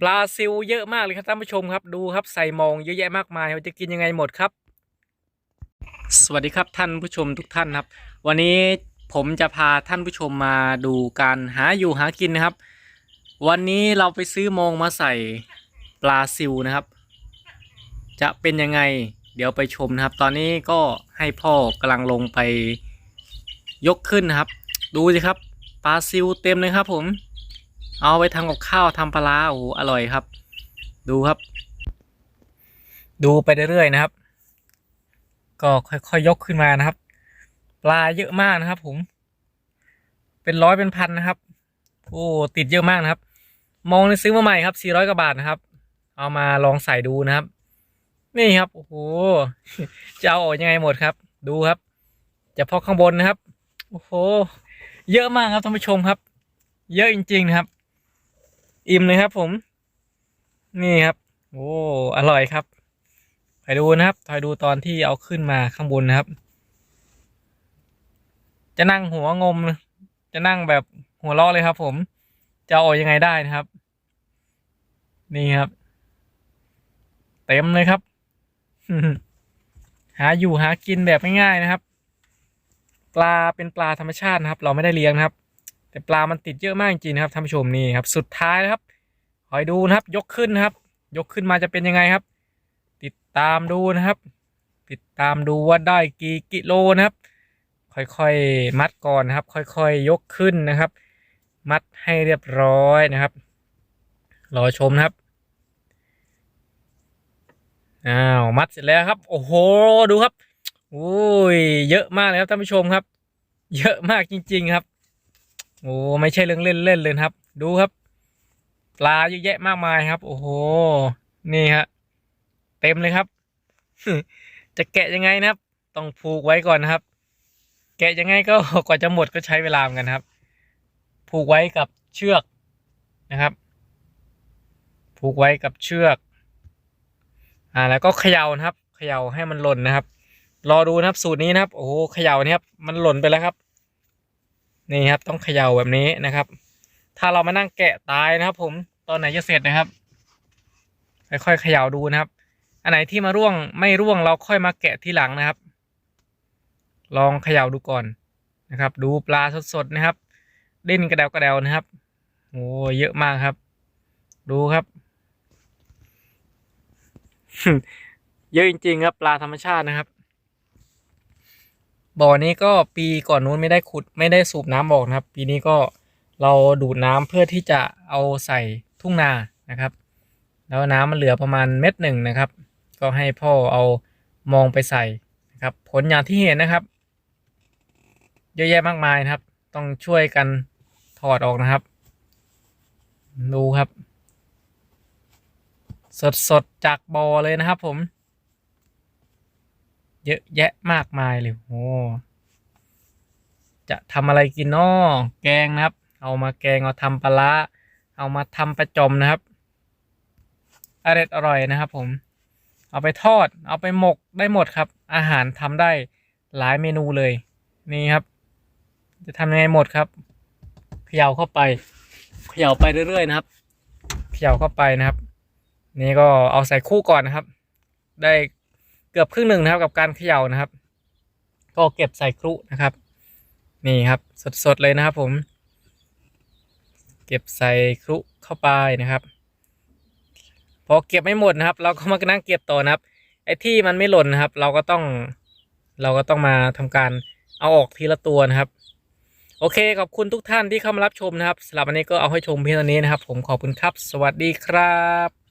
ปลาซิวเยอะมากเลยครับท่านผู้ชมครับดูครับใส่มองเยอะแยะมากมายว่าจะกินยังไงหมดครับ สวัสดีครับท่านผู้ชมทุกท่านครับ วันนี้ผมจะพาท่านผู้ชมมาดูการหาอยู่หากินนะครับ วันนี้เราไปซื้อมองมาใส่ปลาซิวนะครับ จะเป็นยังไงเดี๋ยวไปชมนะครับ ตอนนี้ก็ให้พ่อกำลังลงไปยกขึ้นนะครับ ดูสิครับปลาซิวเต็มเลยครับผม เอาไปทำกับข้าวทำปลาโอ้อร่อยครับ ดูครับ ดูไปเรื่อยๆนะครับ ก็ค่อยๆยกขึ้นมานะครับ ปลาเยอะมากนะครับ ผม เป็นร้อยเป็นพันนะครับ โอ้ติดเยอะมากนะครับ มองในซื้อมาใหม่ครับสี่ร้อยกว่าบาทนะครับ เอามาลองใส่ดูนะครับ นี่ครับโอ้โหจะเอาออกยังไงหมดครับ ดูครับ จะพาะข้างบนนะครับ โอ้โหเยอะมากครับท่านผู้ชมครับ เยอะจริง ๆ นะครับ อิ่มเลยครับ ผม นี่ครับ โอ้อร่อยครับไปดูนะครับไปดูตอนที่เอาขึ้นมาข้างบนนะครับ จะนั่งหัวงม จะนั่งแบบหัวเราะเลยครับ ผม จะเอาออกยังไงได้นะครับ นี่ครับ เต็มเลยครับ หาอยู่หากินแบบง่ายๆนะครับ ปลาเป็นปลาธรรมชาตินะครับ เราไม่ได้เลี้ยงนะครับ แต่ปลามันติดเยอะมากจริงๆนะครับท่านผู้ชมนี่ครับ สุดท้ายนะครับคอยดูนะครับ ยกขึ้นนะครับ ยกขึ้นมาจะเป็นยังไงครับ ติดตามดูนะครับ ติดตามดูว่าได้กี่กิโลนะครับ ค่อยๆมัดก่อนนะครับ ค่อยๆยกขึ้นนะครับ มัดให้เรียบร้อยนะครับ รอชมนะครับอ้าวมัดเสร็จแล้วครับ โอ้โหดูครับโอ้ยเยอะมากเลยครับท่านผู้ชมครับ เยอะมากจริง ๆ ครับ โอ้ไม่ใช่เรื่องเล่นเล่นเลยครับ ดูครับ ปลาเยอะแยะมากมายครับ โอ้โห นี่ฮะเต็มเลยครับ จะแกะยังไงนะครับ ต้องผูกไว้ก่อนนะครับ แกะยังไงก็กว่าจะหมดก็ใช้เวลาเหมือนกันครับ ผูกไว้กับเชือกนะครับ ผูกไว้กับเชือก อ่าแล้วก็เขย่านะครับ เขย่าให้มันหล่นนะครับ รอดูนะครับสูตรนี้นะครับ โอ้โหเขย่าเนี่ยครับมันหล่นไปแล้วครับ นี่ครับต้องเขย่าแบบนี้นะครับ ถ้าเรามานั่งแกะตายนะครับ ผมตอนไหนจะเสร็จนะครับ ค่อยๆเขย่าดูนะครับ อันไหนที่มาร่วงไม่ร่วงเราค่อยมาแกะทีหลังนะครับ ลองเขย่าดูก่อนนะครับ ดูปลาสดๆนะครับเล่นกระเดวกระเดวนะครับโอ้เยอะมากครับ ดูครับ เยอะจริงๆครับปลาธรรมชาตินะครับ บ่อนี้ก็ปีก่อนนู้นไม่ได้ขุดไม่ได้สูบน้ำออกนะครับ ปีนี้ก็เราดูดน้ำเพื่อที่จะเอาใส่ทุ่งนานะครับ แล้วน้ำมันเหลือประมาณเม็ดหนึ่งนะครับ ก็ให้พ่อเอามองไปใส่นะครับ ผลอย่างที่เห็นนะครับ เยอะแยะมากมายนะครับ ต้องช่วยกันถอดออกนะครับ ดูครับ สดๆจากบ่อเลยนะครับผม เยอะแยะมากมายเลยโอ้จะทำอะไรกินนาะแกงนะครับ เอามาแกงเอาทำปลาเอามาทำปลาจมนะครับอร่อยอร่อยนะครับ ผม เอาไปทอด เอาไปหมกได้หมดครับ อาหารทำได้หลายเมนูเลย นี่ครับ จะทำยังไงหมดครับเขย่าเข้าไปเขย่าไปเรื่อยๆนะครับเขย่าเข้าไปนะครับ นี่ก็เอาใส่คู่ก่อนนะครับ ได้ เกือบครึ่งหนึ่งนะครับกับการเขย่านะครับ ก็เก็บใส่ครุนะครับ นี่ครับสดๆเลยนะครับผม เก็บใส่ครุเข้าไปนะครับ พอเก็บไม่หมดนะครับ เราก็มานั่งเก็บต่อนะครับ ไอ้ที่มันไม่หล่นนะครับ เราก็ต้องเราก็ต้องมาทำการเอาออกทีละตัวนะครับ โอเคขอบคุณทุกท่านที่เข้ามารับชมนะครับสำหรับวันนี้ก็เอาให้ชมเพียงเท่านี้นะครับ ผมขอบคุณครับ สวัสดีครับ